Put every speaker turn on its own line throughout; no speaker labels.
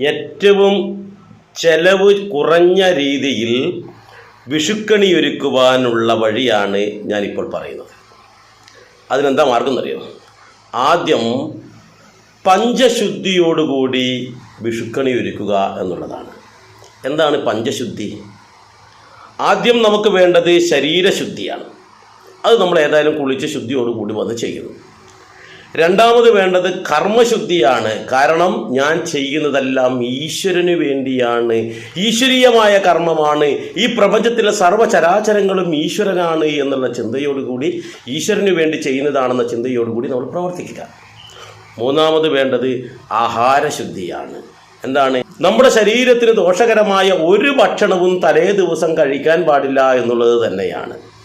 ഏറ്റവും ചെലവ് കുറഞ്ഞ രീതിയിൽ വിഷുക്കണി ഒരുക്കുവാനുള്ള വഴിയാണ് ഞാനിപ്പോൾ പറയുന്നത്. അതിനെന്താ മാർഗം എന്നറിയോ ആദ്യം പഞ്ചശുദ്ധിയോടുകൂടി വിഷുക്കണി ഒരുക്കുക എന്നുള്ളതാണ്. എന്താണ് പഞ്ചശുദ്ധി? ആദ്യം നമുക്ക് വേണ്ടത് ശരീരശുദ്ധിയാണ്. അത് നമ്മൾ ഏതായാലും കുളിച്ച് ശുദ്ധിയോടുകൂടി വന്ന് ചെയ്യുന്നു. രണ്ടാമത് വേണ്ടത് കർമ്മശുദ്ധിയാണ്. കാരണം ഞാൻ ചെയ്യുന്നതെല്ലാം ഈശ്വരന് വേണ്ടിയാണ്. ഈശ്വരീയമായ കർമ്മമാണ്. ഈ പ്രപഞ്ചത്തിലെ സർവചരാചരങ്ങളും ഈശ്വരനാണ് എന്നുള്ള ചിന്തയോടുകൂടി ഈശ്വരന് വേണ്ടി ചെയ്യുന്നതാണെന്ന ചിന്തയോടുകൂടി നമ്മൾ പ്രവർത്തിക്കുക. മൂന്നാമത് വേണ്ടത് ആഹാരശുദ്ധിയാണ്. എന്താണ്? നമ്മുടെ ശരീരത്തിന് ദോഷകരമായ ഒരു ഭക്ഷണവും തലേ ദിവസം കഴിക്കാൻ പാടില്ല എന്നുള്ളത് തന്നെയാണ്.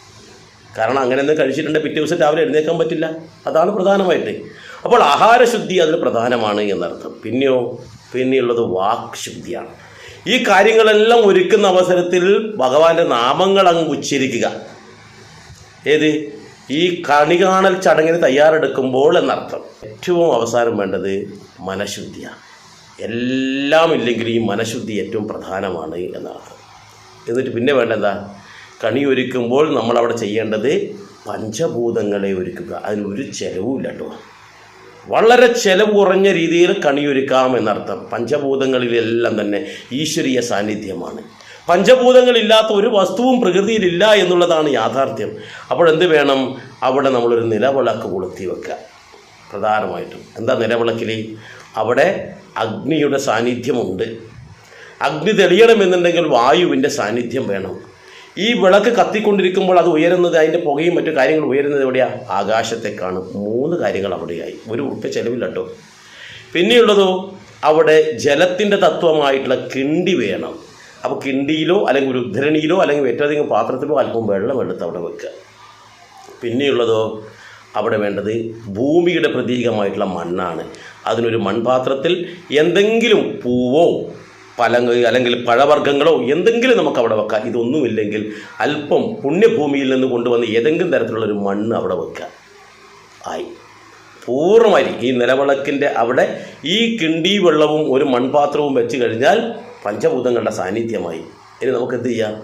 കാരണം അങ്ങനെയൊന്നും കഴിച്ചിട്ടുണ്ട്. പിറ്റേ ദിവസം രാവിലെ എഴുന്നേക്കാൻ പറ്റില്ല. അതാണ് പ്രധാനമായിട്ട്. അപ്പോൾ ആഹാരശുദ്ധി അതിൽ പ്രധാനമാണ് എന്നർത്ഥം. പിന്നെയോ പിന്നെയുള്ളത് വാക് ശുദ്ധിയാണ് ഈ കാര്യങ്ങളെല്ലാം ഒരുക്കുന്ന അവസരത്തിൽ ഭഗവാന്റെ നാമങ്ങൾ അങ്ങ് ഉച്ചരിക്കുക. ഏത്? ഈ കണി കാണൽ ചടങ്ങിന് തയ്യാറെടുക്കുമ്പോൾ എന്നർത്ഥം. ഏറ്റവും അവസാനം വേണ്ടത് മനഃശുദ്ധിയാണ്. എല്ലാം ഇല്ലെങ്കിലും ഈ മനഃശുദ്ധി ഏറ്റവും പ്രധാനമാണ് എന്നർത്ഥം. എന്നിട്ട് പിന്നെ വേണ്ട എന്താ? കണി ഒരുക്കുമ്പോൾ നമ്മളവിടെ ചെയ്യേണ്ടത് പഞ്ചഭൂതങ്ങളെ ഒരുക്കുക. അതിനൊരു ചെലവും കേട്ടോ. വളരെ ചെലവ് കുറഞ്ഞ രീതിയിൽ കണിയൊരുക്കാം എന്നർത്ഥം. പഞ്ചഭൂതങ്ങളിലെല്ലാം തന്നെ ഈശ്വരീയ സാന്നിധ്യമാണ്. പഞ്ചഭൂതങ്ങളില്ലാത്ത ഒരു വസ്തുവും പ്രകൃതിയിലില്ല എന്നുള്ളതാണ് യാഥാർത്ഥ്യം. അപ്പോൾ എന്ത് വേണം? അവിടെ നമ്മളൊരു നിലവിളക്ക് കൊളുത്തി വെക്കുക. പ്രധാനമായിട്ടും. എന്താ നിലവിളക്കിൽ? അവിടെ അഗ്നിയുടെ സാന്നിധ്യമുണ്ട്. അഗ്നി തെളിയണമെന്നുണ്ടെങ്കിൽ വായുവിന്റെ സാന്നിധ്യം വേണം. ഈ വിളക്ക് കത്തിക്കൊണ്ടിരിക്കുമ്പോൾ അത് ഉയരുന്നത് അതിന്റെ പുകയും മറ്റു കാര്യങ്ങളും ഉയരുന്നത് എവിടെയാണ് ആകാശത്തേക്കാണ്. മൂന്ന് കാര്യങ്ങൾ അവിടെയായി. ഒരു ഉറുപ്പ ചെലവില്ല കേട്ടോ പിന്നെയുള്ളതോ അവിടെ ജലത്തിന്റെ തത്വമായിട്ടുള്ള കിണ്ടി വേണം. അപ്പോൾ കിണ്ടിയിലോ അല്ലെങ്കിൽ ഒരു ഉദ്ധരണിയിലോ അല്ലെങ്കിൽ ഏറ്റവും പാത്രത്തിലോ അല്പം വെള്ളം എടുത്ത് അവിടെ വെക്കുക. പിന്നെയുള്ളതോ അവിടെ വേണ്ടത് ഭൂമിയുടെ പ്രതീകമായിട്ടുള്ള മണ്ണാണ്. അതിനൊരു മൺപാത്രത്തിൽ എന്തെങ്കിലും പൂവോ പലങ്ങ അല്ലെങ്കിൽ പഴവർഗങ്ങളോ എന്തെങ്കിലും നമുക്ക് അവിടെ വെക്കാം. ഇതൊന്നുമില്ലെങ്കിൽ അല്പം പുണ്യഭൂമിയിൽ നിന്ന് കൊണ്ടുവന്ന് ഏതെങ്കിലും തരത്തിലുള്ള ഒരു മണ്ണ് അവിടെ വെക്കുക ആയി. പൂർണമായി ഈ നിലവിളക്കിന്റെ അവിടെ ഈ കിണ്ടി വെള്ളവും ഒരു മൺപാത്രവും വെച്ച് കഴിഞ്ഞാൽ പഞ്ചഭൂതങ്ങളുടെ സാന്നിധ്യമായി. ഇനി നമുക്ക് എന്ത് ചെയ്യാം?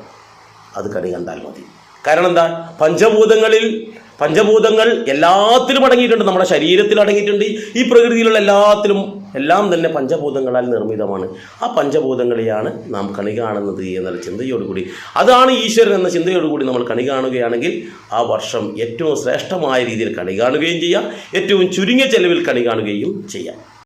അത് കണി കണ്ടാൽ മതി. കാരണം എന്താ? പഞ്ചഭൂതങ്ങളിൽ പഞ്ചഭൂതങ്ങൾ എല്ലാത്തിലും അടങ്ങിയിട്ടുണ്ട് നമ്മുടെ ശരീരത്തിൽ അടങ്ങിയിട്ടുണ്ട്. ഈ പ്രകൃതിയിലുള്ള എല്ലാത്തിലും എല്ലാം തന്നെ പഞ്ചഭൂതങ്ങളാൽ നിർമ്മിതമാണ്. ആ പഞ്ചഭൂതങ്ങളെയാണ് നാം കണി കാണുന്നത് എന്നുള്ള ചിന്തയോടുകൂടി. അതാണ് ഈശ്വരൻ എന്ന ചിന്തയോടുകൂടി നമ്മൾ കണി കാണുകയാണെങ്കിൽ ആ വർഷം ഏറ്റവും ശ്രേഷ്ഠമായ രീതിയിൽ കണി കാണുകയും ചെയ്യാം. ഏറ്റവും ചുരുങ്ങിയ ചെലവിൽ കണി കാണുകയും ചെയ്യാം.